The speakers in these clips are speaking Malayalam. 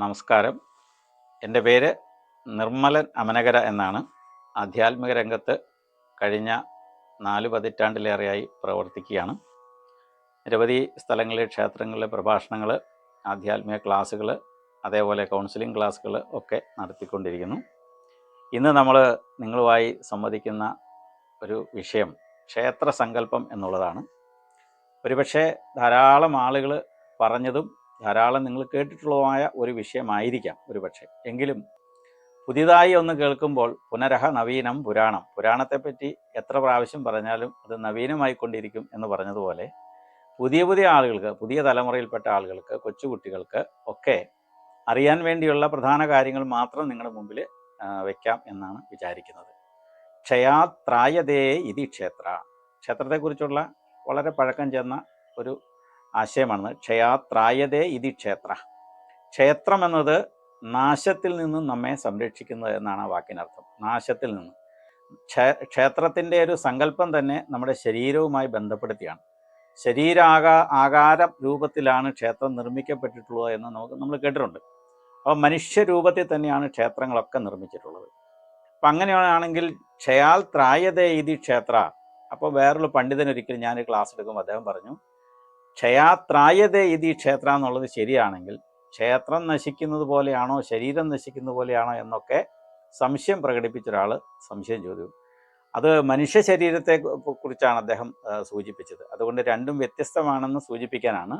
നമസ്കാരം. എന്റെ പേര് നിർമ്മലൻ അമനകര എന്നാണ്. ആധ്യാത്മിക രംഗത്ത് കഴിഞ്ഞ നാല് പതിറ്റാണ്ടിലേറെയായി പ്രവർത്തിക്കുകയാണ്. നിരവധി സ്ഥലങ്ങളിലെ ക്ഷേത്രങ്ങളിലെ പ്രഭാഷണങ്ങൾ ആധ്യാത്മിക ക്ലാസ്സുകൾ അതേപോലെ കൗൺസിലിംഗ് ക്ലാസ്സുകൾ ഒക്കെ നടത്തിക്കൊണ്ടിരിക്കുന്നു. ഇന്ന് നമ്മൾ നിങ്ങളുമായി സംവദിക്കുന്ന ഒരു വിഷയം ക്ഷേത്ര സങ്കല്പം എന്നുള്ളതാണ്. ഒരുപക്ഷെ ധാരാളം ആളുകൾ പറഞ്ഞതും ധാരാളം നിങ്ങൾ കേട്ടിട്ടുള്ളതുമായ ഒരു വിഷയമായിരിക്കാം ഒരു പക്ഷേ എങ്കിലും പുതിയതായി ഒന്ന് കേൾക്കുമ്പോൾ പുനരഹ നവീനം പുരാണം. പുരാണത്തെപ്പറ്റി എത്ര പ്രാവശ്യം പറഞ്ഞാലും അത് നവീനമായിക്കൊണ്ടിരിക്കും എന്ന് പറഞ്ഞതുപോലെ പുതിയ പുതിയ ആളുകൾക്ക് പുതിയ തലമുറയിൽപ്പെട്ട ആളുകൾക്ക് കൊച്ചുകുട്ടികൾക്ക് ഒക്കെ അറിയാൻ വേണ്ടിയുള്ള പ്രധാന കാര്യങ്ങൾ മാത്രം നിങ്ങളുടെ മുമ്പിൽ വയ്ക്കാം എന്നാണ് വിചാരിക്കുന്നത്. ക്ഷയാത്രായതേ ഇതി ക്ഷേത്ര. ക്ഷേത്രത്തെക്കുറിച്ചുള്ള വളരെ പഴക്കം ചെന്ന ഒരു ആശയമാണ് ക്ഷയാത്രായതേ ഇതി ക്ഷേത്ര. ക്ഷേത്രം എന്നത് നാശത്തിൽ നിന്നും നമ്മെ സംരക്ഷിക്കുന്നത് എന്നാണ് ആ വാക്കിനർത്ഥം. നാശത്തിൽ നിന്ന്. ക്ഷേ ക്ഷേത്രത്തിന്റെ ഒരു സങ്കല്പം തന്നെ നമ്മുടെ ശരീരവുമായി ബന്ധപ്പെടുത്തിയാണ്. ശരീരാകാ ആകാര രൂപത്തിലാണ് ക്ഷേത്രം നിർമ്മിക്കപ്പെട്ടിട്ടുള്ളത് എന്ന് നമുക്ക് നമ്മൾ കേട്ടിട്ടുണ്ട്. അപ്പോൾ മനുഷ്യരൂപത്തിൽ തന്നെയാണ് ക്ഷേത്രങ്ങളൊക്കെ നിർമ്മിച്ചിട്ടുള്ളത്. അപ്പം അങ്ങനെയാണെങ്കിൽ ക്ഷയാൽ ത്രായതേ ഇതി ക്ഷേത്ര. അപ്പോൾ വേറൊരു പണ്ഡിതനൊരിക്കലും ഞാൻ ക്ലാസ് എടുക്കുമ്പോൾ അദ്ദേഹം പറഞ്ഞു ക്ഷയാത്രായതേ ഇതി ക്ഷേത്ര എന്നുള്ളത് ശരിയാണെങ്കിൽ ക്ഷേത്രം നശിക്കുന്നത് പോലെയാണോ ശരീരം നശിക്കുന്നത് പോലെയാണോ എന്നൊക്കെ സംശയം പ്രകടിപ്പിച്ച ഒരാൾ സംശയം ചോദിച്ചു അത് മനുഷ്യ ശരീരത്തെ കുറിച്ചാണ് അദ്ദേഹം സൂചിപ്പിച്ചത്. അതുകൊണ്ട് രണ്ടും വ്യത്യസ്തമാണെന്ന് സൂചിപ്പിക്കാനാണ്.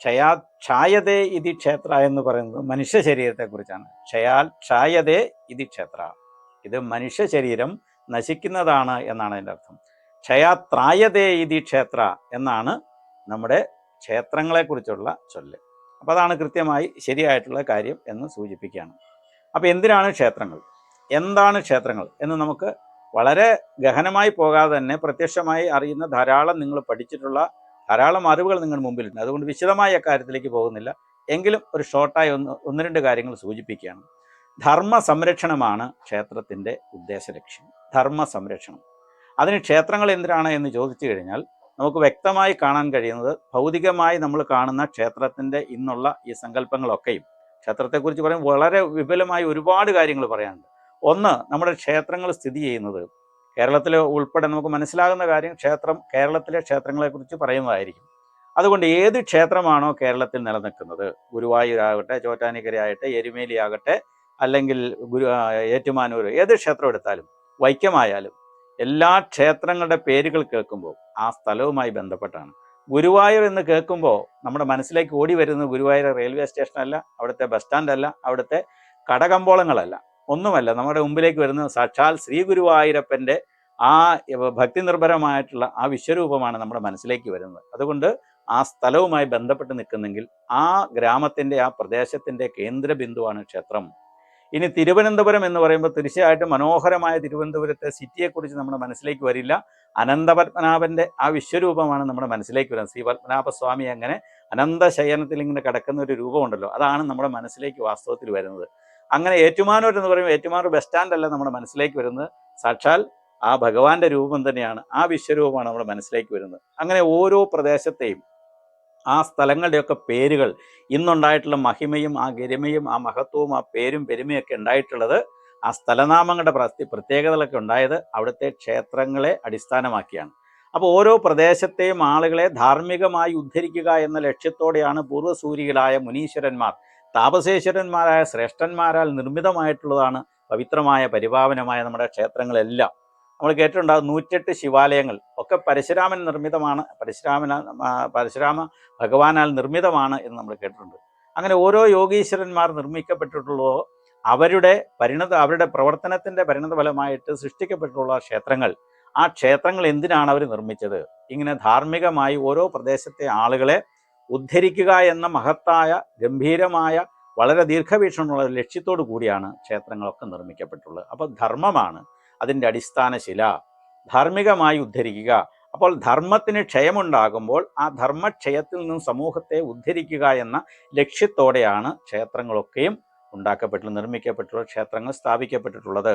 ക്ഷയാ ക്ഷായതേ ഇതി ക്ഷേത്ര എന്ന് പറയുന്നത് മനുഷ്യ ശരീരത്തെക്കുറിച്ചാണ് ക്ഷയാൽ ക്ഷായതേ ഇതി ക്ഷേത്ര. ഇത് മനുഷ്യ ശരീരം നശിക്കുന്നതാണ് എന്നാണ് അതിന്റെ അർത്ഥം. ക്ഷയാത്രായതേ ഇതി ക്ഷേത്ര എന്നാണ് നമ്മുടെ ക്ഷേത്രങ്ങളെക്കുറിച്ചുള്ള ചൊല്ല്. അപ്പോൾ അതാണ് കൃത്യമായി ശരിയായിട്ടുള്ള കാര്യം എന്ന് സൂചിപ്പിക്കുകയാണ്. അപ്പോൾ എന്തിനാണ് ക്ഷേത്രങ്ങൾ? എന്താണ് ക്ഷേത്രങ്ങൾ? എന്ന് നമുക്ക് വളരെ ഗഹനമായി പോകാതെ തന്നെ പ്രത്യക്ഷമായി അറിയുന്ന ധാരാളം നിങ്ങൾ പഠിച്ചിട്ടുള്ള ധാരാളം അറിവുകൾ നിങ്ങളുടെ മുമ്പിലുണ്ട്. അതുകൊണ്ട് വിശദമായ കാര്യത്തിലേക്ക് പോകുന്നില്ല. എങ്കിലും ഒരു ഷോർട്ടായി ഒന്ന് ഒന്ന് രണ്ട് കാര്യങ്ങൾ സൂചിപ്പിക്കുകയാണ്. ധർമ്മ സംരക്ഷണമാണ് ക്ഷേത്രത്തിന്റെ ഉദ്ദേശ ലക്ഷ്യം ധർമ്മ സംരക്ഷണം അതിന് ക്ഷേത്രങ്ങൾ എന്തിനാണ് എന്ന് ചോദിച്ചു കഴിഞ്ഞാൽ നമുക്ക് വ്യക്തമായി കാണാൻ കഴിയുന്നത് ഭൗതികമായി നമ്മൾ കാണുന്ന ക്ഷേത്രത്തിന്റെ ഇന്നുള്ള ഈ സങ്കല്പങ്ങളൊക്കെയും. ക്ഷേത്രത്തെക്കുറിച്ച് പറയും വളരെ വിപുലമായി ഒരുപാട് കാര്യങ്ങൾ പറയാനുണ്ട്. ഒന്ന് നമ്മുടെ ക്ഷേത്രങ്ങൾ സ്ഥിതി ചെയ്യുന്നത്. കേരളത്തിൽ ഉൾപ്പെടെ നമുക്ക് മനസ്സിലാകുന്ന കാര്യം ക്ഷേത്രം കേരളത്തിലെ ക്ഷേത്രങ്ങളെക്കുറിച്ച് പറയുന്നതായിരിക്കും. അതുകൊണ്ട് ഏത് ക്ഷേത്രമാണോ കേരളത്തിൽ നിലനിൽക്കുന്നത്? ഗുരുവായൂരാകട്ടെ ചോറ്റാനിക്കരയാകട്ടെ എരുമേലി ആകട്ടെ അല്ലെങ്കിൽ ഗുരു ഏറ്റുമാനൂർ ഏത് ക്ഷേത്രം എടുത്താലും വൈക്കമായാലും എല്ലാ ക്ഷേത്രങ്ങളുടെ പേരുകൾ കേൾക്കുമ്പോൾ ആ സ്ഥലവുമായി ബന്ധപ്പെട്ടാണ്. ഗുരുവായൂർ എന്ന് കേൾക്കുമ്പോൾ നമ്മുടെ മനസ്സിലേക്ക് ഓടി വരുന്നത് ഗുരുവായൂർ റെയിൽവേ സ്റ്റേഷനല്ല അവിടുത്തെ ബസ് സ്റ്റാൻഡ് അല്ല അവിടുത്തെ കടകമ്പോളങ്ങളല്ല. ഒന്നുമല്ല നമ്മുടെ മുമ്പിലേക്ക് വരുന്ന സാക്ഷാൽ ശ്രീ ഗുരുവായൂരപ്പന്റെ ആ ഭക്തി നിർഭരമായിട്ടുള്ള ആ വിശ്വരൂപമാണ് നമ്മുടെ മനസ്സിലേക്ക് വരുന്നത്. അതുകൊണ്ട് ആ സ്ഥലവുമായി ബന്ധപ്പെട്ട് നിൽക്കുന്നെങ്കിൽ ആ ഗ്രാമത്തിന്റെ ആ പ്രദേശത്തിന്റെ കേന്ദ്ര ബിന്ദുവാണ് ക്ഷേത്രം. ഇനി തിരുവനന്തപുരം എന്ന് പറയുമ്പോൾ തീർച്ചയായിട്ടും മനോഹരമായ തിരുവനന്തപുരത്തെ സിറ്റിയെക്കുറിച്ച് നമ്മുടെ മനസ്സിലേക്ക് വരില്ല. അനന്തപത്മനാഭന്റെ ആ വിശ്വരൂപമാണ് നമ്മുടെ മനസ്സിലേക്ക് വരുന്നത്. ശ്രീ പത്മനാഭസ്വാമി അങ്ങനെ അനന്തശയനത്തിൽ ഇങ്ങനെ കിടക്കുന്ന ഒരു രൂപമുണ്ടല്ലോ. അതാണ് നമ്മുടെ മനസ്സിലേക്ക് വാസ്തവത്തിൽ വരുന്നത്. അങ്ങനെ ഏറ്റുമാനൂർ എന്ന് പറയുമ്പോൾ ഏറ്റുമാനൂർ ബസ് സ്റ്റാൻഡ് അല്ല നമ്മുടെ മനസ്സിലേക്ക് വരുന്നത്. സാക്ഷാൽ ആ ഭഗവാന്റെ രൂപം തന്നെയാണ്. ആ വിശ്വരൂപമാണ് നമ്മുടെ മനസ്സിലേക്ക് വരുന്നത്. അങ്ങനെ ഓരോ പ്രദേശത്തെയും ആ സ്ഥലങ്ങളുടെയൊക്കെ പേരുകൾ ഇന്നുണ്ടായിട്ടുള്ള മഹിമയും ആ ഗരിമയും ആ മഹത്വവും ആ പേരും പെരുമയൊക്കെ ഉണ്ടായിട്ടുള്ളത് ആ സ്ഥലനാമങ്ങളുടെ പ്രത്യ പ്രത്യേകതകളൊക്കെ ഉണ്ടായത് അവിടുത്തെ ക്ഷേത്രങ്ങളെ അടിസ്ഥാനമാക്കിയാണ്. അപ്പോൾ ഓരോ പ്രദേശത്തെയും ആളുകളെ ധാർമ്മികമായി ഉദ്ധരിക്കുക എന്ന ലക്ഷ്യത്തോടെയാണ് പൂർവസൂരികളായ മുനീശ്വരന്മാർ താപസേശ്വരന്മാരായ ശ്രേഷ്ഠന്മാരാൽ നിർമ്മിതമായിട്ടുള്ളതാണ് പവിത്രമായ പരിപാവനമായ നമ്മുടെ ക്ഷേത്രങ്ങളെല്ലാം. നമ്മൾ കേട്ടിട്ടുണ്ടാകും നൂറ്റെട്ട് ശിവാലയങ്ങൾ ഒക്കെ പരശുരാമൻ നിർമ്മിതമാണ്. പരശുരാമന പരശുരാമ ഭഗവാനാൽ നിർമ്മിതമാണ് എന്ന് നമ്മൾ കേട്ടിട്ടുണ്ട്. അങ്ങനെ ഓരോ യോഗീശ്വരന്മാർ നിർമ്മിക്കപ്പെട്ടിട്ടുള്ളതോ അവരുടെ പരിണത അവരുടെ പ്രവർത്തനത്തിന്റെ പരിണത ഫലമായിട്ട് സൃഷ്ടിക്കപ്പെട്ടിട്ടുള്ള ക്ഷേത്രങ്ങൾ. ആ ക്ഷേത്രങ്ങൾ എന്തിനാണ് അവർ നിർമ്മിച്ചത്? ഇങ്ങനെ ധാർമ്മികമായി ഓരോ പ്രദേശത്തെ ആളുകളെ ഉദ്ധരിക്കുക എന്ന മഹത്തായ ഗംഭീരമായ വളരെ ദീർഘവീക്ഷണമുള്ള ലക്ഷ്യത്തോടു കൂടിയാണ് ക്ഷേത്രങ്ങളൊക്കെ നിർമ്മിക്കപ്പെട്ടുള്ളത്. അപ്പോൾ ധർമ്മമാണ്. അതിന്റെ അടിസ്ഥാന ശില. ധാർമ്മികമായി ഉദ്ധരിക്കുക. അപ്പോൾ ധർമ്മത്തിന് ക്ഷയമുണ്ടാകുമ്പോൾ ആ ധർമ്മക്ഷയത്തിൽ നിന്നും സമൂഹത്തെ ഉദ്ധരിക്കുക എന്ന ലക്ഷ്യത്തോടെയാണ് ക്ഷേത്രങ്ങളൊക്കെയും ഉണ്ടാക്കപ്പെട്ടുള്ളത് നിർമ്മിക്കപ്പെട്ടിട്ടുള്ള ക്ഷേത്രങ്ങൾ സ്ഥാപിക്കപ്പെട്ടിട്ടുള്ളത്.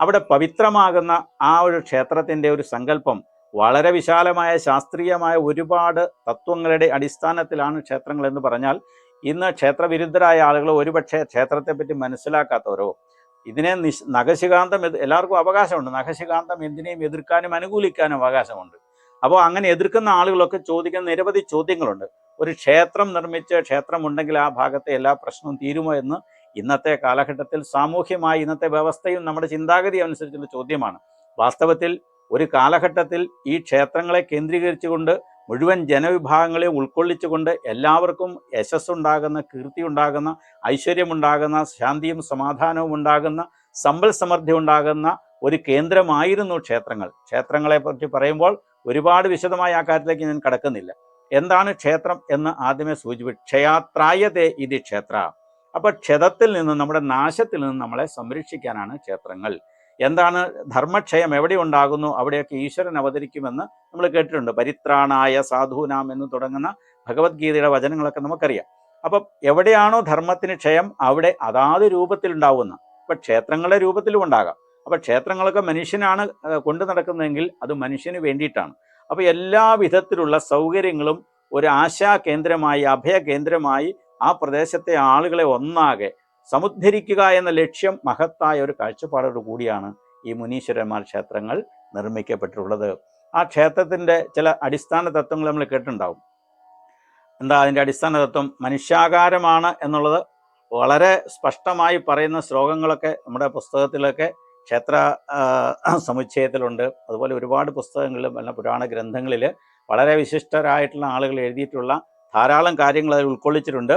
അവിടെ പവിത്രമാകുന്ന ആ ഒരു ക്ഷേത്രത്തിന്റെ ഒരു സങ്കല്പം വളരെ വിശാലമായ ശാസ്ത്രീയമായ ഒരുപാട് തത്വങ്ങളുടെ അടിസ്ഥാനത്തിലാണ് ക്ഷേത്രങ്ങൾ എന്ന് പറഞ്ഞാൽ ഇന്ന് ക്ഷേത്രവിരുദ്ധരായ ആളുകൾ ഒരുപക്ഷെ ക്ഷേത്രത്തെപ്പറ്റി മനസ്സിലാക്കാത്തവരോ ഇതിനെ നിശ് നഖശികാന്തം എല്ലാവർക്കും അവകാശമുണ്ട്. നഖശികാന്തം എന്തിനേയും എതിർക്കാനും അനുകൂലിക്കാനും അവകാശമുണ്ട്. അപ്പോൾ അങ്ങനെ എതിർക്കുന്ന ആളുകളൊക്കെ ചോദിക്കുന്ന നിരവധി ചോദ്യങ്ങളുണ്ട്. ഒരു ക്ഷേത്രം നിർമ്മിച്ച് ക്ഷേത്രമുണ്ടെങ്കിൽ ആ ഭാഗത്തെ എല്ലാ പ്രശ്നവും തീരുമോ എന്ന് ഇന്നത്തെ കാലഘട്ടത്തിൽ സാമൂഹ്യമായി ഇന്നത്തെ വ്യവസ്ഥയും നമ്മുടെ ചിന്താഗതി അനുസരിച്ചുള്ള ചോദ്യമാണ്. വാസ്തവത്തിൽ ഒരു കാലഘട്ടത്തിൽ ഈ ക്ഷേത്രങ്ങളെ കേന്ദ്രീകരിച്ചുകൊണ്ട് മുഴുവൻ ജനവിഭാഗങ്ങളെ ഉൾക്കൊള്ളിച്ചുകൊണ്ട് എല്ലാവർക്കും യശസ്സുണ്ടാകുന്ന കീർത്തി ഉണ്ടാകുന്ന ഐശ്വര്യമുണ്ടാകുന്ന ശാന്തിയും സമാധാനവും ഉണ്ടാകുന്ന സമ്പൽ സമൃദ്ധി ഉണ്ടാകുന്ന ഒരു കേന്ദ്രമായിരുന്നു ക്ഷേത്രങ്ങൾ. ക്ഷേത്രങ്ങളെ പറ്റി പറയുമ്പോൾ ഒരുപാട് വിശദമായ ആ കാര്യത്തിലേക്ക് ഞാൻ കടക്കുന്നില്ല. എന്താണ് ക്ഷേത്രം എന്ന് ആദ്യമേ സൂചിപ്പിച്ചു. ക്ഷയാത്രായതേ ഇത് ക്ഷേത്ര. അപ്പോൾ ക്ഷതത്തിൽ നിന്ന് നമ്മുടെ നാശത്തിൽ നിന്ന് നമ്മളെ സംരക്ഷിക്കാനാണ് ക്ഷേത്രങ്ങൾ. എന്താണ് ധർമ്മക്ഷയം എവിടെ ഉണ്ടാകുന്നു? അവിടെയൊക്കെ ഈശ്വരൻ അവതരിക്കുമെന്ന് നമ്മൾ കേട്ടിട്ടുണ്ട്. പരിത്രാണായ സാധൂനാം എന്ന് തുടങ്ങുന്ന ഭഗവത്ഗീതയുടെ വചനങ്ങളൊക്കെ നമുക്കറിയാം. അപ്പം എവിടെയാണോ ധർമ്മത്തിന് ക്ഷയം അവിടെ അതാത് രൂപത്തിൽ ഉണ്ടാവുന്ന ഇപ്പൊ ക്ഷേത്രങ്ങളുടെ രൂപത്തിലും ഉണ്ടാകാം. അപ്പൊ ക്ഷേത്രങ്ങളൊക്കെ മനുഷ്യനാണ് കൊണ്ടു നടക്കുന്നതെങ്കിൽ അത് മനുഷ്യന് വേണ്ടിയിട്ടാണ്. അപ്പൊ എല്ലാ വിധത്തിലുള്ള സൗകര്യങ്ങളും ഒരു ആശാ കേന്ദ്രമായി അഭയ കേന്ദ്രമായി ആ പ്രദേശത്തെ ആളുകളെ ഒന്നാകെ സമുദ്ധരിക്കുക എന്ന ലക്ഷ്യം മഹത്തായ ഒരു കാഴ്ചപ്പാടോട് കൂടിയാണ് ഈ മുനീശ്വരന്മാർ ക്ഷേത്രങ്ങൾ നിർമ്മിക്കപ്പെട്ടിട്ടുള്ളത്. ആ ക്ഷേത്രത്തിന്റെ ചില അടിസ്ഥാന തത്വങ്ങൾ നമ്മൾ കേട്ടിട്ടുണ്ടാവും. എന്താ അതിന്റെ അടിസ്ഥാന തത്വം? മനുഷ്യാകാരമാണ് എന്നുള്ളത് വളരെ സ്പഷ്ടമായി പറയുന്ന ശ്ലോകങ്ങളൊക്കെ നമ്മുടെ പുസ്തകത്തിലൊക്കെ ക്ഷേത്ര സമുച്ചയത്തിലുണ്ട്. അതുപോലെ ഒരുപാട് പുസ്തകങ്ങളിലും അല്ല പുരാണ ഗ്രന്ഥങ്ങളിൽ വളരെ വിശിഷ്ടരായിട്ടുള്ള ആളുകൾ എഴുതിയിട്ടുള്ള ധാരാളം കാര്യങ്ങൾ അതിൽ ഉൾക്കൊള്ളിച്ചിട്ടുണ്ട്.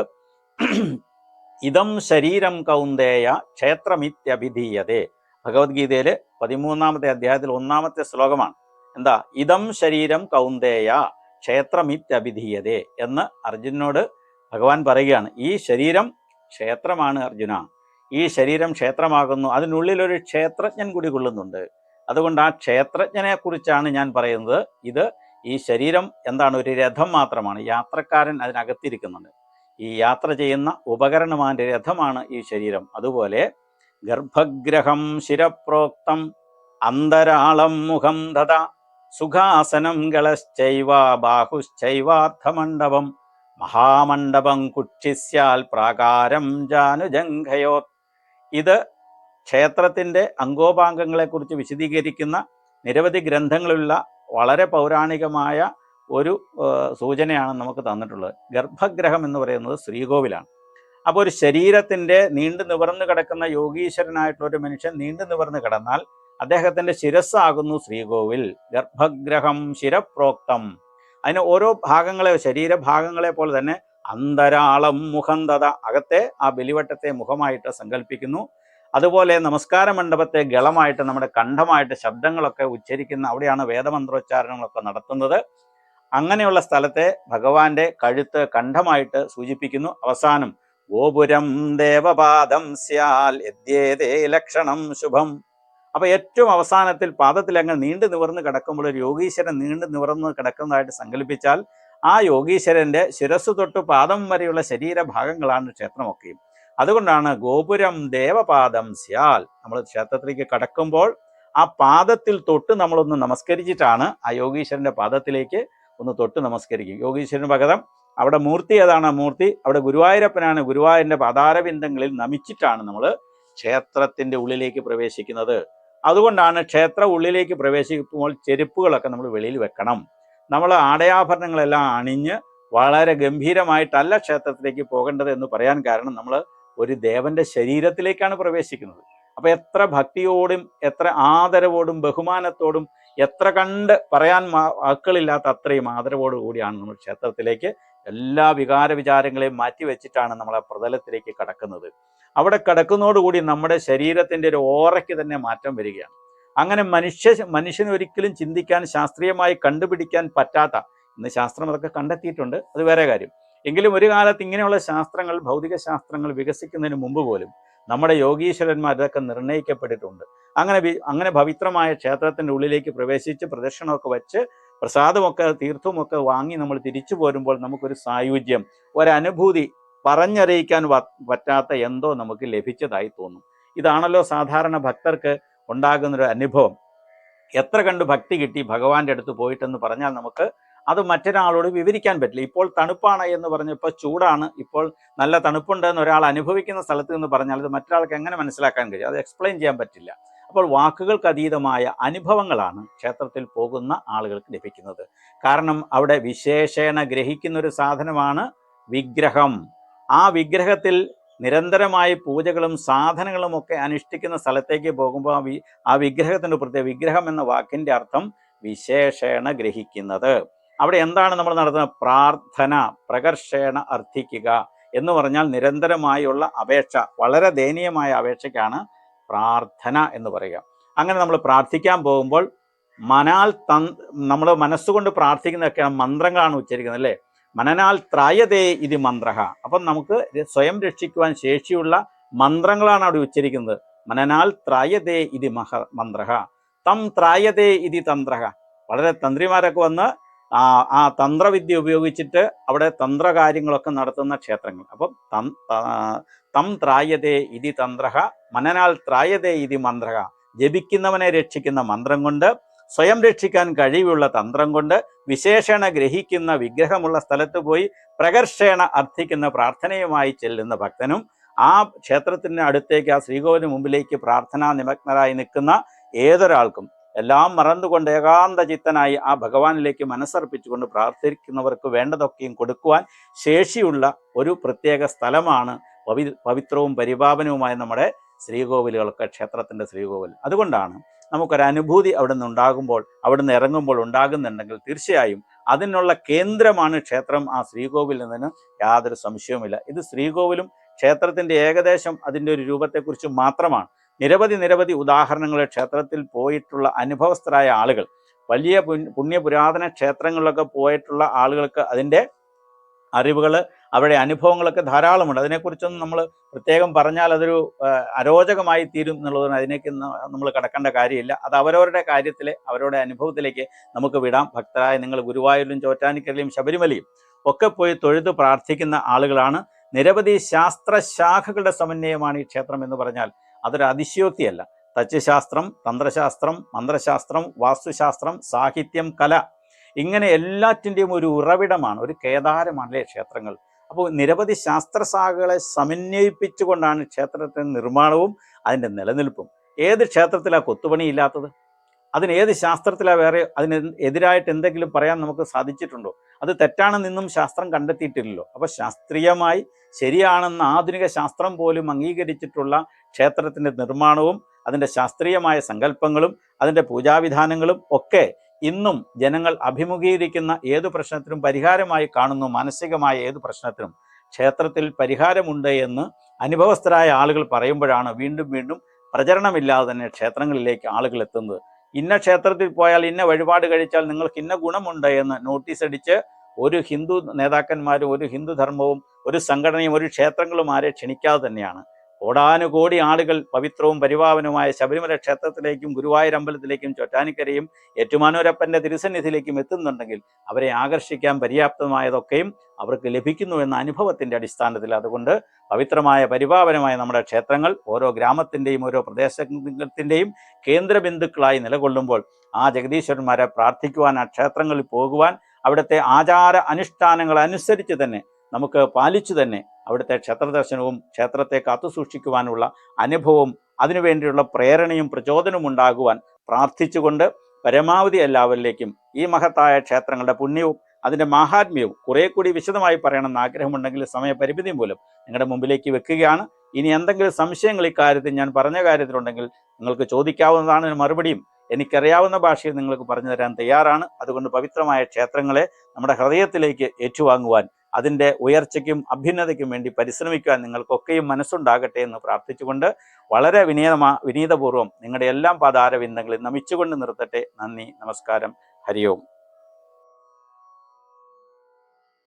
ഇതം ശരീരം കൗന്ദേയ ക്ഷേത്രമിത്യഭിധീയതേ. ഭഗവത്ഗീതയിൽ പതിമൂന്നാമത്തെ അധ്യായത്തിൽ ഒന്നാമത്തെ ശ്ലോകമാണ്. എന്താ? ഇതം ശരീരം കൗന്ദേയ ക്ഷേത്രമിത്യഭിധീയതേ എന്ന് അർജുനോട് ഭഗവാൻ പറയുകയാണ്. ഈ ശരീരം ക്ഷേത്രമാണ് അർജുന. ഈ ശരീരം ക്ഷേത്രമാകുന്നു. അതിനുള്ളിൽ ഒരു ക്ഷേത്രജ്ഞൻ കൂടി കൊള്ളുന്നുണ്ട്. അതുകൊണ്ട് ആ ക്ഷേത്രജ്ഞനെ കുറിച്ചാണ് ഞാൻ പറയുന്നത്. ഇത് ഈ ശരീരം എന്താണ്? ഒരു രഥം മാത്രമാണ്. യാത്രക്കാരൻ അതിനകത്തിരിക്കുന്നുണ്ട്. ഈ യാത്ര ചെയ്യുന്ന ഉപകരണമാണ് രഥമാണ് ഈ ശരീരം. അതുപോലെ ഗർഭഗ്രഹം ശിരപ്രോക്തം അന്തരാളം മുഖം ദത സുഖാസനം ഗളശ്ചൈവ ബാഹുശ്ചൈവാർത്ഥമണ്ഡപം മഹാമണ്ഡപം കുക്ഷിസ്യാൽ പ്രാകാരം ജാനുജംഘയോ ഇത് ക്ഷേത്രത്തിന്റെ അംഗോപാംഗങ്ങളെക്കുറിച്ച് വിശദീകരിക്കുന്ന നിരവധി ഗ്രന്ഥങ്ങളുള്ള വളരെ പൗരാണികമായ ഒരു സൂചനയാണ് നമുക്ക് തന്നിട്ടുള്ളത്. ഗർഭഗ്രഹം എന്ന് പറയുന്നത് ശ്രീകോവിലാണ്. അപ്പോൾ ഒരു ശരീരത്തിന്റെ നീണ്ടു നിവർന്നു കിടക്കുന്ന യോഗീശ്വരനായിട്ടുള്ള ഒരു മനുഷ്യൻ നീണ്ടു നിവർന്നു കിടന്നാൽ അദ്ദേഹത്തിന്റെ ശിരസ്സാകുന്നു ശ്രീകോവിൽ. ഗർഭഗ്രഹം ശിരപ്രോക്തം. അതിന് ഓരോ ഭാഗങ്ങളെ ശരീരഭാഗങ്ങളെ പോലെ തന്നെ അന്തരാളം മുഖന്തത അകത്തെ ആ ബലിവട്ടത്തെ മുഖമായിട്ട് സങ്കല്പിക്കുന്നു അതുപോലെ നമസ്കാര മണ്ഡപത്തെ ഗളമായിട്ട് നമ്മുടെ കണ്ഠമായിട്ട് ശബ്ദങ്ങളൊക്കെ ഉച്ചരിക്കുന്ന അവിടെയാണ് വേദമന്ത്രോച്ചാരണങ്ങളൊക്കെ നടത്തുന്നത്. അങ്ങനെയുള്ള സ്ഥലത്തെ ഭഗവാന്റെ കഴുത്ത് കണ്ഠമായിട്ട് സൂചിപ്പിക്കുന്നു. അവസാനം ഗോപുരം ദേവപാദം സ്യാൽ എദ്യേതേ ലക്ഷണം ശുഭം. അപ്പൊ ഏറ്റവും അവസാനത്തിൽ പാദത്തിൽ അങ്ങ് നീണ്ടു നിവർന്ന് കിടക്കുമ്പോൾ ഒരു യോഗീശ്വരൻ നീണ്ടു നിവർന്ന് കിടക്കുന്നതായിട്ട് സങ്കല്പിച്ചാൽ ആ യോഗീശ്വരന്റെ ശിരസ് തൊട്ട് പാദം വരെയുള്ള ശരീരഭാഗങ്ങളാണ് ക്ഷേത്രമൊക്കെയും. അതുകൊണ്ടാണ് ഗോപുരം ദേവപാദം സ്യാൽ നമ്മൾ ക്ഷേത്രത്തിലേക്ക് കടക്കുമ്പോൾ ആ പാദത്തിൽ തൊട്ട് നമ്മളൊന്ന് നമസ്കരിച്ചിട്ടാണ് ആ യോഗീശ്വരന്റെ പാദത്തിലേക്ക് ഒന്ന് തൊട്ട് നമസ്കരിക്കും. യോഗീശ്വരന് പകരം അവിടെ മൂർത്തി ഏതാണ് മൂർത്തി? അവിടെ ഗുരുവായൂരപ്പനാണ്. ഗുരുവായൂരിന്റെ പതാരബിന്ദങ്ങളിൽ നമിച്ചിട്ടാണ് നമ്മൾ ക്ഷേത്രത്തിന്റെ ഉള്ളിലേക്ക് പ്രവേശിക്കുന്നത്. അതുകൊണ്ടാണ് ക്ഷേത്ര ഉള്ളിലേക്ക് പ്രവേശിക്കുമ്പോൾ ചെരുപ്പുകളൊക്കെ നമ്മൾ വെളിയിൽ വെക്കണം. നമ്മൾ ആടയാഭരണങ്ങളെല്ലാം അണിഞ്ഞ് വളരെ ഗംഭീരമായിട്ടല്ല ക്ഷേത്രത്തിലേക്ക് പോകേണ്ടത് എന്ന് പറയാൻ കാരണം നമ്മൾ ഒരു ദേവന്റെ ശരീരത്തിലേക്കാണ് പ്രവേശിക്കുന്നത്. അപ്പോൾ എത്ര ഭക്തിയോടും എത്ര ആദരവോടും ബഹുമാനത്തോടും എത്ര കണ്ട് പറയാൻ വാക്കുകളില്ലാത്ത അത്രയും ആദരവോടു കൂടിയാണ് നമ്മൾ ക്ഷേത്രത്തിലേക്ക് എല്ലാ വികാര വിചാരങ്ങളെയും മാറ്റിവെച്ചിട്ടാണ് നമ്മൾ ആ പ്രതലത്തിലേക്ക് കടക്കുന്നത്. അവിടെ കടക്കുന്നതോടുകൂടി നമ്മുടെ ശരീരത്തിന്റെ ഒരു ഓറയ്ക്ക് തന്നെ മാറ്റം വരികയാണ്. അങ്ങനെ മനുഷ്യ മനുഷ്യന് ഒരിക്കലും ചിന്തിക്കാൻ ശാസ്ത്രീയമായി കണ്ടുപിടിക്കാൻ പറ്റാത്ത ഇന്ന് ശാസ്ത്രം അതൊക്കെ കണ്ടെത്തിയിട്ടുണ്ട് അത് വേറെ കാര്യം. എങ്കിലും ഒരു കാലത്ത് ഇങ്ങനെയുള്ള ശാസ്ത്രങ്ങൾ ഭൗതിക ശാസ്ത്രങ്ങൾ വികസിക്കുന്നതിന് മുമ്പ് പോലും നമ്മുടെ യോഗീശ്വരന്മാർ ഇതൊക്കെ നിർണയിക്കപ്പെട്ടിട്ടുണ്ട് അങ്ങനെ അങ്ങനെ പവിത്രമായ ക്ഷേത്രത്തിന്റെ ഉള്ളിലേക്ക് പ്രവേശിച്ച് പ്രദക്ഷിണമൊക്കെ വെച്ച് പ്രസാദമൊക്കെ തീർത്ഥമൊക്കെ വാങ്ങി നമ്മൾ തിരിച്ചു പോരുമ്പോൾ നമുക്കൊരു സായുജ്യം ഒരനുഭൂതി പറഞ്ഞറിയിക്കാൻ പറ്റാത്ത എന്തോ നമുക്ക് ലഭിച്ചതായി തോന്നും. ഇതാണല്ലോ സാധാരണ ഭക്തർക്ക് ഉണ്ടാകുന്നൊരു അനുഭവം. എത്ര കണ്ട് ഭക്തി കിട്ടി ഭഗവാന്റെ അടുത്ത് പോയിട്ടെന്ന് പറഞ്ഞാൽ നമുക്ക് അത് മറ്റൊരാളോട് വിവരിക്കാൻ പറ്റില്ല. ഇപ്പോൾ തണുപ്പാണ് എന്ന് പറഞ്ഞപ്പോൾ ചൂടാണ്. ഇപ്പോൾ നല്ല തണുപ്പുണ്ട് എന്ന് ഒരാൾ അനുഭവിക്കുന്ന സ്ഥലത്ത് നിന്ന് പറഞ്ഞാൽ അത് മറ്റൊരാൾക്ക് എങ്ങനെ മനസ്സിലാക്കാൻ കഴിയും? അത് എക്സ്പ്ലെയിൻ ചെയ്യാൻ പറ്റില്ല. അപ്പോൾ വാക്കുകൾക്ക് അതീതമായ അനുഭവങ്ങളാണ് ക്ഷേത്രത്തിൽ പോകുന്ന ആളുകൾക്ക് ലഭിക്കുന്നത്. കാരണം അവിടെ വിശേഷേണ ഗ്രഹിക്കുന്ന ഒരു സാധനമാണ് വിഗ്രഹം. ആ വിഗ്രഹത്തിൽ നിരന്തരമായി പൂജകളും സാധനങ്ങളും ഒക്കെ അനുഷ്ഠിക്കുന്ന സ്ഥലത്തേക്ക് പോകുമ്പോൾ ആ വി ആ വിഗ്രഹത്തിന്റെ പ്രത്യേക വിഗ്രഹം എന്ന വാക്കിന്റെ അർത്ഥം വിശേഷേണ ഗ്രഹിക്കുന്നത്. അവിടെ എന്താണ് നമ്മൾ നടത്തുന്നത്? പ്രാർത്ഥന പ്രകർഷേണ അർത്ഥിക്കുക എന്ന് പറഞ്ഞാൽ നിരന്തരമായുള്ള അപേക്ഷ വളരെ ദയനീയമായ അപേക്ഷയ്ക്കാണ് പ്രാർത്ഥന എന്ന് പറയുക. അങ്ങനെ നമ്മൾ പ്രാർത്ഥിക്കാൻ പോകുമ്പോൾ മനാൽ തൻ നമ്മൾ മനസ്സുകൊണ്ട് പ്രാർത്ഥിക്കുന്നതൊക്കെയാണ് മന്ത്രങ്ങളാണ് ഉച്ചരിക്കുന്നത് അല്ലേ? മനനാൽ ത്രായതേ ഇത് മന്ത്ര അപ്പം നമുക്ക് സ്വയം രക്ഷിക്കുവാൻ ശേഷിയുള്ള മന്ത്രങ്ങളാണ് അവിടെ ഉച്ചരിക്കുന്നത്. മനനാൽ ത്രായതേ ഇത് മഹ മന്ത്ര തം ത്രായതേ ഇത് തന്ത്ര വളരെ തന്ത്രിമാരൊക്കെ വന്ന് ആ ആ തന്ത്രവിദ്യ ഉപയോഗിച്ചിട്ട് അവിടെ തന്ത്രകാര്യങ്ങളൊക്കെ നടത്തുന്ന ക്ഷേത്രങ്ങൾ. അപ്പം തം ത- ത്രായതേ ഇതി തന്ത്രഹ മനനാൽ ത്രായതേ ഇതി മന്ത്രഹ. ജപിക്കുന്നവനെ രക്ഷിക്കുന്ന മന്ത്രം കൊണ്ട് സ്വയം രക്ഷിക്കാൻ കഴിവുള്ള തന്ത്രം കൊണ്ട് വിശേഷണ ഗ്രഹിക്കുന്ന വിഗ്രഹമുള്ള സ്ഥലത്ത് പോയി പ്രകർഷേണ അർത്ഥിക്കുന്ന പ്രാർത്ഥനയുമായി ചെല്ലുന്ന ഭക്തനും ആ ക്ഷേത്രത്തിന് അടുത്തേക്ക് ആ ശ്രീകോവിന് മുമ്പിലേക്ക് പ്രാർത്ഥനാ നിമഗ്നരായി നിൽക്കുന്ന ഏതൊരാൾക്കും എല്ലാം മറന്നുകൊണ്ട് ഏകാന്ത ചിത്തനായി ആ ഭഗവാനിലേക്ക് മനസ്സർപ്പിച്ചുകൊണ്ട് പ്രാർത്ഥിക്കുന്നവർക്ക് വേണ്ടതൊക്കെയും കൊടുക്കുവാൻ ശേഷിയുള്ള ഒരു പ്രത്യേക സ്ഥലമാണ് പവി പവിത്രവും പരിപാവനവുമായ നമ്മുടെ ശ്രീകോവിലുകളൊക്കെ ക്ഷേത്രത്തിന്റെ ശ്രീകോവിൽ. അതുകൊണ്ടാണ് നമുക്കൊരു അനുഭൂതി അവിടെ നിന്ന് ഉണ്ടാകുമ്പോൾ അവിടെ നിന്ന് ഇറങ്ങുമ്പോൾ ഉണ്ടാകുന്നുണ്ടെങ്കിൽ തീർച്ചയായും അതിനുള്ള കേന്ദ്രമാണ് ക്ഷേത്രം. ആ ശ്രീകോവിൽ എന്നതിന് യാതൊരു സംശയവുമില്ല. ഇത് ശ്രീകോവിലും ക്ഷേത്രത്തിന്റെ ഏകദേശം അതിന്റെ ഒരു രൂപത്തെക്കുറിച്ച് മാത്രമാണ്. നിരവധി നിരവധി ഉദാഹരണങ്ങൾ ക്ഷേത്രത്തിൽ പോയിട്ടുള്ള അനുഭവസ്ഥരായ ആളുകൾ. വലിയ പുണ്യ പുരാതന ക്ഷേത്രങ്ങളിലൊക്കെ പോയിട്ടുള്ള ആളുകൾക്ക് അതിന്റെ അറിവുകൾ അവരുടെ അനുഭവങ്ങളൊക്കെ ധാരാളമുണ്ട്. അതിനെക്കുറിച്ചൊന്നും നമ്മൾ പ്രത്യേകം പറഞ്ഞാൽ അതൊരു അരോചകമായി തീരും എന്നുള്ളതാണ്. അതിനേക്ക് നമ്മൾ കടക്കേണ്ട കാര്യമില്ല. അത് അവരവരുടെ കാര്യത്തിലെ അവരുടെ അനുഭവത്തിലേക്ക് നമുക്ക് വിടാം. ഭക്തരായ നിങ്ങൾ ഗുരുവായൂരിലും ചോറ്റാനിക്കരയിലും ശബരിമലയും ഒക്കെ പോയി തൊഴുത് പ്രാർത്ഥിക്കുന്ന ആളുകളാണ്. നിരവധി ശാസ്ത്രശാഖകളുടെ സമന്വയമാണ് ഈ ക്ഷേത്രം എന്ന് പറഞ്ഞാൽ അതൊരു അതിശയോക്തിയല്ല. തച്ചുശാസ്ത്രം തന്ത്രശാസ്ത്രം മന്ത്രശാസ്ത്രം വാസ്തുശാസ്ത്രം സാഹിത്യം കല ഇങ്ങനെ എല്ലാറ്റിന്റെയും ഒരു ഉറവിടമാണ് ഒരു കേദാരമാണ് അല്ലേ ക്ഷേത്രങ്ങൾ. അപ്പോൾ നിരവധി ശാസ്ത്രശാഖകളെ സമന്വയിപ്പിച്ചുകൊണ്ടാണ് ക്ഷേത്രത്തിന്റെ നിർമ്മാണവും അതിന്റെ നിലനിൽപ്പും. ഏത് ക്ഷേത്രത്തിലാണ് കൊത്തുപണി ഇല്ലാത്തത്? അതിന് ഏത് ശാസ്ത്രത്തിലാണ് വേറെ അതിന് എതിരായിട്ട് എന്തെങ്കിലും പറയാൻ നമുക്ക് സാധിച്ചിട്ടുണ്ടോ? അത് തെറ്റാണെന്നൊന്നും ശാസ്ത്രം കണ്ടെത്തിയിട്ടില്ലല്ലോ. അപ്പോൾ ശാസ്ത്രീയമായി ശരിയാണെന്ന് ആധുനിക ശാസ്ത്രം പോലും അംഗീകരിച്ചിട്ടുള്ള ക്ഷേത്രത്തിന്റെ നിർമ്മാണവും അതിന്റെ ശാസ്ത്രീയമായ സങ്കല്പങ്ങളും അതിന്റെ പൂജാവിധാനങ്ങളും ഒക്കെ ഇന്നും ജനങ്ങൾ അഭിമുഖീകരിക്കുന്ന ഏതു പ്രശ്നത്തിനും പരിഹാരമായി കാണുന്നു മാനസികമായ ഏതു പ്രശ്നത്തിനും. ക്ഷേത്രത്തിൽ പരിഹാരമുണ്ട് എന്ന് അനുഭവസ്ഥരായ ആളുകൾ പറയുമ്പോഴാണ് വീണ്ടും വീണ്ടും പ്രചരണമില്ലാതെ തന്നെ ക്ഷേത്രങ്ങളിലേക്ക് ആളുകൾ എത്തുന്നത്. ഇന്ന ക്ഷേത്രത്തിൽ പോയാൽ ഇന്ന വഴിപാട് കഴിച്ചാൽ നിങ്ങൾക്ക് ഇന്ന ഗുണമുണ്ട് എന്ന് നോട്ടീസ് അടിച്ച് ഒരു ഹിന്ദു നേതാക്കന്മാരും ഒരു ഹിന്ദു ധർമ്മവും ഒരു സംഘടനയും ഒരു ക്ഷേത്രങ്ങളും ആരെ ക്ഷണിക്കാതെ തന്നെയാണ്. കോടാനുകോടി ആളുകൾ പവിത്രവും പരിപാവനവുമായ ശബരിമല ക്ഷേത്രത്തിലേക്കും ഗുരുവായൂർ അമ്പലത്തിലേക്കും ചൊറ്റാനിക്കരയും ഏറ്റുമാനൂരപ്പന്റെ തിരുസന്നിധിയിലേക്കും എത്തുന്നുണ്ടെങ്കിൽ അവരെ ആകർഷിക്കാൻ പര്യാപ്തമായതൊക്കെയും അവർക്ക് ലഭിക്കുന്നു എന്ന അനുഭവത്തിന്റെ അടിസ്ഥാനത്തിൽ. അതുകൊണ്ട് പവിത്രമായ പരിപാവനമായ നമ്മുടെ ക്ഷേത്രങ്ങൾ ഓരോ ഗ്രാമത്തിന്റെയും ഓരോ പ്രദേശത്തിന്റെയും കേന്ദ്രബിന്ദുക്കളായി നിലകൊള്ളുമ്പോൾ ആ ജഗദീശ്വരന്മാരെ പ്രാർത്ഥിക്കുവാൻ ആ ക്ഷേത്രങ്ങളിൽ പോകുവാൻ അവിടുത്തെ ആചാര അനുഷ്ഠാനങ്ങൾ അനുസരിച്ച് തന്നെ നമുക്ക് പാലിച്ചു തന്നെ അവിടുത്തെ ക്ഷേത്ര ദർശനവും ക്ഷേത്രത്തെ കാത്തുസൂക്ഷിക്കുവാനുള്ള അനുഭവവും അതിനുവേണ്ടിയുള്ള പ്രേരണയും പ്രചോദനവും ഉണ്ടാകുവാൻ പ്രാർത്ഥിച്ചുകൊണ്ട് പരമാവധി എല്ലാവരിലേക്കും ഈ മഹത്തായ ക്ഷേത്രങ്ങളുടെ പുണ്യവും അതിന്റെ മാഹാത്മ്യവും കുറെ കൂടി വിശദമായി പറയണമെന്ന് ആഗ്രഹമുണ്ടെങ്കിൽ സമയപരിമിതി മൂലം നിങ്ങളുടെ മുമ്പിലേക്ക് വെക്കുകയാണ്. ഇനി എന്തെങ്കിലും സംശയങ്ങൾ ഇക്കാര്യത്തിൽ ഞാൻ പറഞ്ഞ കാര്യത്തിലുണ്ടെങ്കിൽ നിങ്ങൾക്ക് ചോദിക്കാവുന്നതാണ്. മറുപടിയും എനിക്കറിയാവുന്ന ഭാഷയിൽ നിങ്ങൾക്ക് പറഞ്ഞു തരാൻ തയ്യാറാണ്. അതുകൊണ്ട് പവിത്രമായ ക്ഷേത്രങ്ങളെ നമ്മുടെ ഹൃദയത്തിലേക്ക് ഏറ്റുവാങ്ങുവാൻ അതിന്റെ ഉയർച്ചയ്ക്കും അഭ്യുന്നതയ്ക്കും വേണ്ടി പരിശ്രമിക്കുവാൻ നിങ്ങൾക്കൊക്കെയും മനസ്സുണ്ടാകട്ടെ എന്ന് പ്രാർത്ഥിച്ചുകൊണ്ട് വളരെ വിനീതമാ വിനീതപൂർവം നിങ്ങളുടെ എല്ലാം പാതാരവിന്ദങ്ങളിൽ നമിച്ചുകൊണ്ട് നിർത്തട്ടെ. നന്ദി നമസ്കാരം. ഹരി ഓം.